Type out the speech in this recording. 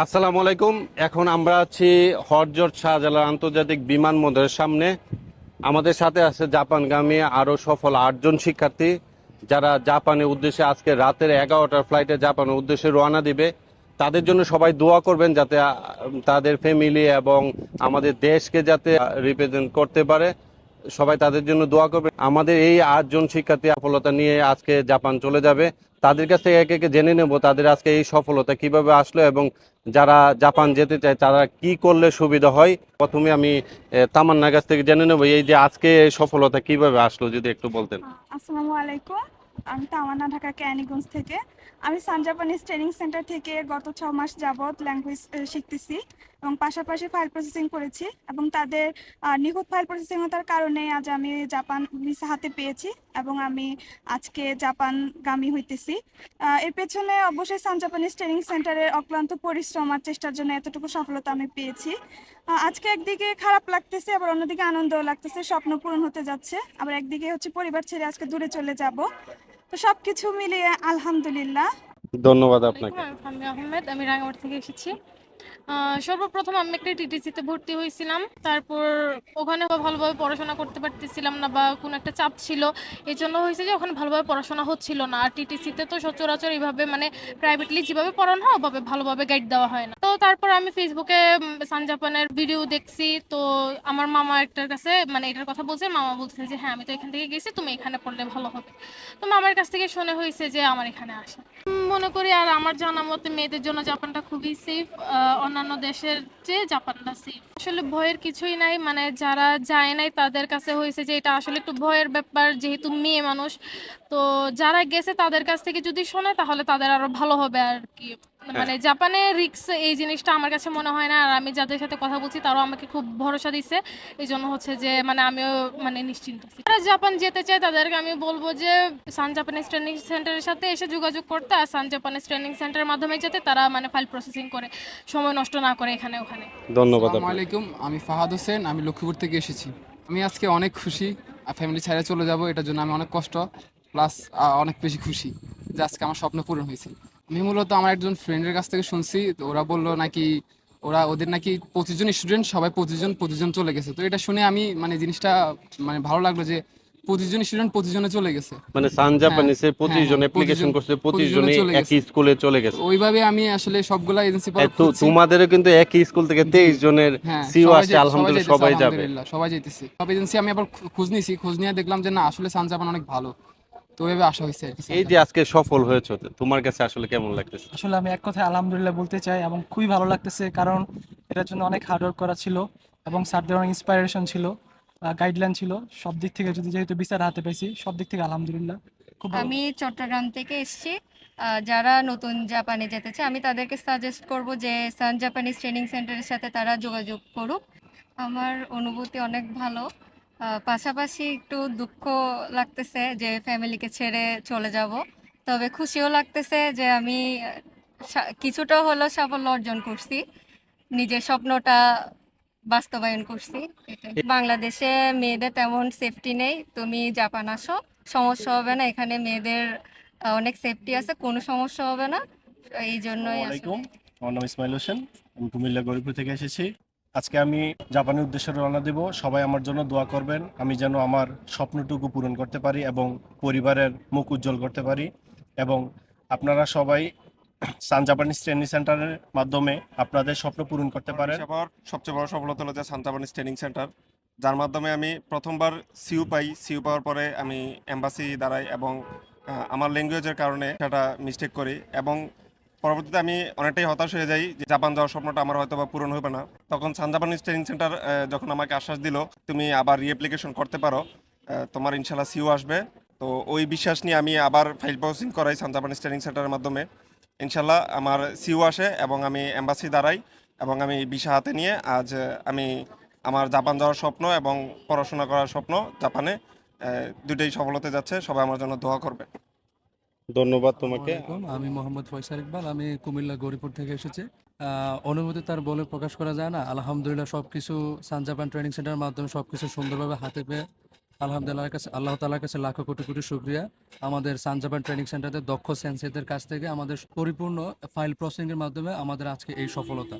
আসসালামু আলাইকুম। এখন আমরা আছি হরজত শাহজালাল আন্তর্জাতিক বিমানবন্দরের সামনে। আমাদের সাথে আছে জাপানগামী আরও সফল আটজন শিক্ষার্থী, যারা জাপানের উদ্দেশ্যে আজকে রাতের এগারোটার ফ্লাইটে জাপানের উদ্দেশ্যে রওনা দিবে। তাদের জন্য সবাই দোয়া করবেন যাতে তাদের ফ্যামিলি এবং আমাদের দেশকে যাতে রিপ্রেজেন্ট করতে পারে। সবাই তাদের জন্য দোয়া করবে। আমাদের এই আটজন শিক্ষার্থী সফলতা নিয়ে আজকে জাপান চলে যাবে। তাদের কাছ থেকে একে একে জেনে নেব তাদের আজকে এই সফলতা কীভাবে আসলো এবং যারা জাপান যেতে চায়, তারা কি করলে সুবিধা হয়? প্রথমে আমি তামান্নার কাছ থেকে জেনে নেব এই যে আজকে এই সফলতা কীভাবে আসলো, যদি একটু বলতেন। আসসালামু আলাইকুম। আমি তামান্না, ঢাকা ক্যানিগঞ্জ থেকে। আমি সান জাপানিজ ট্রেনিং সেন্টার থেকে গত ছ মাস যাবৎ ল্যাঙ্গুয়েজ শিখতেছি। এবং পাশাপাশি ফাইল প্রসেসিং করেছি এবং তাদের নিখুঁত ফাইল প্রসেসিংতার কারণে আজ আমি জাপান ভিসা হাতে পেয়েছি এবং আমি আজকে জাপানগামী হইতেছি। এর পেছনে অবশ্যই সান জাপানিজ ট্রেনিং সেন্টারের অক্লান্ত পরিশ্রম আর চেষ্টার জন্য এতটুকু সফলতা আমি পেয়েছি। আজকে একদিকে খারাপ লাগতেছে, আবার অন্যদিকে আনন্দও লাগতেছে, স্বপ্ন পূরণ হতে যাচ্ছে। আবার একদিকে হচ্ছে পরিবার ছেড়ে আজকে দূরে চলে যাব। তো সবকিছু মিলিয়ে আলহামদুলিল্লাহ। ধন্যবাদ আপনাকে। আমি আহমেদ আমি রাঙামাটি থেকে এসেছি। সর্বপ্রথম আমি একটা টিটিসিতে ভর্তি হয়েছিলাম। তারপর ওখানে ভালোভাবে পড়াশোনা করতে পারতেছিলাম না বা কোনো একটা চাপ ছিল। এই জন্য হয়েছে যে ওখানে ভালোভাবে পড়াশোনা হচ্ছিল না। আর টিটিসিতে তো সচরাচর এইভাবে মানে প্রাইভেটলি যেভাবে পড়ানো হয় ওভাবে ভালোভাবে গাইড দেওয়া হয় না। তো তারপর আমি ফেসবুকে উম, সান জাপানের ভিডিও দেখছি। তো আমার মামা একটার কাছে মানে এটার কথা বলছে মামা বলছে যে হ্যাঁ আমি তো এখান থেকে গেছি তুমি এখানে পড়লে ভালো হবে। তো মামার কাছ থেকে শুনে হয়েছে যে আমার এখানে আসা। মনে করি, আর আমার জানা মতে মেয়েদের জন্য জাপানটা খুবই সেফ অন্যান্য দেশের চেয়ে জাপানটা সেফ আসলে ভয়ের কিছুই নাই মানে যারা যায় নাই তাদের কাছে হয়েছে যে এটা আসলে একটু ভয়ের ব্যাপার, যেহেতু মেয়ে মানুষ। তো যারা গেছে তাদের কাছ থেকে যদি শোনে তাহলে তাদের আরও ভালো হবে আর কি। মানে জাপানে রিক্স এই জিনিসটা আমার কাছে মনে হয় না আর আমি যাদের সাথে কথা বলছি তারাও আমাকে খুব ভরসা দিচ্ছে। এই জন্য হচ্ছে যে মানে আমিও মানে নিশ্চিন্ত আছি। যারা জাপান যেতে চায় তাদেরকে আমি বলব যে সান জাপানিজ ট্রেনিং সেন্টারের সাথে এসে যোগাযোগ করতে আর সান জাপানিজ ট্রেনিং সেন্টারের মাধ্যমে যেতে তারা মানে ফাইল প্রসেসিং করে সময় নষ্ট না করে এখানে ওখানে। ধন্যবাদ আলাইকুম আমি ফাহাদ হোসেন আমি লক্ষ্মীপুর থেকে এসেছি। আমি আজকে অনেক খুশি ফ্যামিলি ছেড়ে চলে যাব এটার জন্য আমি অনেক কষ্ট প্লাস অনেক বেশি খুশি যে আজকে আমার স্বপ্ন পূরণ হয়েছে। আমি মূলত আমার একজন ফ্রেন্ডের কাছ থেকে শুনছি তো ওরা বলল নাকি ওরা ওদের নাকি পঁচিশ জন স্টুডেন্ট সবাই পঁচিশ জন পঁচিশ জন চলে গেছে। তো এটা শুনে আমি মানে জিনিসটা মানে ভালো লাগল যে পঁচিশ জন স্টুডেন্ট পঁচিশ জনে চলে গেছে। মানে সান জাপানিসে পঁচিশ জন হ্যাঁ, অ্যাপ্লিকেশন করছে পঁচিশ জনে একই স্কুলে চলে গেছে। ওইভাবে আমি আসলে সবগুলা এজেন্সি তো তোমাদেরও কিন্তু একই স্কুল থেকে তেইশ জনের হ্যাঁ সিও সবাই আসছে আলহামদুলিল্লাহ সবাই যাবে। সবাই যেতেছে সব এজেন্সি আমি আবার খোঁজ নিয়েছি খোঁজ নিয়ে দেখলাম যে না আসলে সান জাপান অনেক ভালো। ওইভাবে আশা হয়েছে আর কি এই যে আজকে সফল হয়েছে তোমার কাছে আসলে কেমন লাগতেছে? আসলে আমি এক কথায় আলহামদুলিল্লাহ বলতে চাই এবং খুবই ভালো লাগতেছে কারণ এটার জন্য অনেক হার্ডওয়ার্ক করা ছিল এবং স্যারদের অনেক ইন্সপাইরেশন ছিল গাইডলাইন ছিল। সব দিক থেকে যদি যেহেতু বিচার হাতে পেয়েছি সব দিক থেকে আলহামদুলিল্লাহ খুব আমি চট্টগ্রাম থেকে এসেছি। যারা নতুন জাপানে যেতে চায় আমি তাদেরকে সাজেস্ট করব যে সান জাপানিজ ট্রেনিং সেন্টারের সাথে তারা যোগাযোগ করুক। আমার অনুভূতি অনেক ভালো। পাশাপাশি একটু দুঃখ লাগতেছে যে ফ্যামিলিকে ছেড়ে চলে যাব। তবে খুশিও লাগতেছে যে আমি কিছুটা হলেও সাফল্য অর্জন করছি। নিজের স্বপ্নটা বাস্তবায়ন করছি। বাংলাদেশে মেয়েদের তেমন সেফটি নেই। তুমি জাপান আসো, সমস্যা হবে না। এখানে মেয়েদের অনেক সেফটি আছে, কোনো সমস্যা হবে না। এই জন্যই আমার নাম ইসমাইল হোসেন। আমি কুমিল্লা গরিপুর থেকে এসেছি। আজকে আমি জাপানের উদ্দেশ্যে রওনা দেব। সবাই আমার জন্য দোয়া করবেন। আমি যেন আমার স্বপ্নটুকু পূরণ করতে পারি এবং পরিবারের মুখ উজ্জ্বল করতে পারি এবং আপনারা সবাই সান জাপানিজ ট্রেনিং সেন্টারের মাধ্যমে আপনাদের স্বপ্ন পূরণ করতে পারেন। আমার সবচেয়ে বড় সফলতা হলো যে সান্তাবানিস ট্রেনিং সেন্টার। যার মাধ্যমে আমি প্রথমবার সিউ পাই। সিউ পাওয়ার পরে আমি এম্বাসি দাঁড়াই এবং আমার ল্যাঙ্গুয়েজের কারণে সেটা মিস্টেক করি এবং পরবর্তীতে আমি অনেকটাই হতাশ হয়ে যাই যে জাপান যাওয়ার স্বপ্নটা আমার হয়তো বা পূরণ হবে না। তখন সান সানজাপানিজ ট্রেনিং সেন্টার যখন আমাকে আশ্বাস দিল, তুমি আবার রিঅ্যাপ্লিকেশন করতে পারো তোমার ইনশাল্লাহ সিউ আসবে। তো ওই বিশ্বাস নিয়ে আমি আবার ফাইল প্রসেসিং করাই সান সানজাপানিজ ট্রেনিং সেন্টারের মাধ্যমে। ইনশাল্লাহ আমার সিও আসে এবং আমি এম্বাসি দাঁড়াই এবং আমি ভিসা হাতে নিয়ে আজ আমি আমার জাপান যাওয়ার স্বপ্ন এবং পড়াশোনা করার স্বপ্ন জাপানে দুটোই সফল হতে যাচ্ছে। সবাই আমার জন্য দোয়া করবে। ধন্যবাদ তোমাকে। আমি মোহাম্মদ ফয়সাল ইকবাল, আমি কুমিল্লা গৌরীপুর থেকে এসেছি। অনুভূতি তার বলে প্রকাশ করা যায় না। আলহামদুলিল্লাহ সবকিছু সান জাপান ট্রেনিং সেন্টারের মাধ্যমে সবকিছু সুন্দরভাবে হাতে পেয়ে আলহামদুলিল্লাহ কাছে, আল্লাহ তালার কাছে লাখো কোটি কোটি শুক্রিয়া। আমাদের সানজাপান ট্রেনিং সেন্টারে দক্ষ সেন্সেদের কাছ থেকে আমাদের পরিপূর্ণ ফাইল প্রসেসিংয়ের মাধ্যমে আমাদের আজকে এই সফলতা।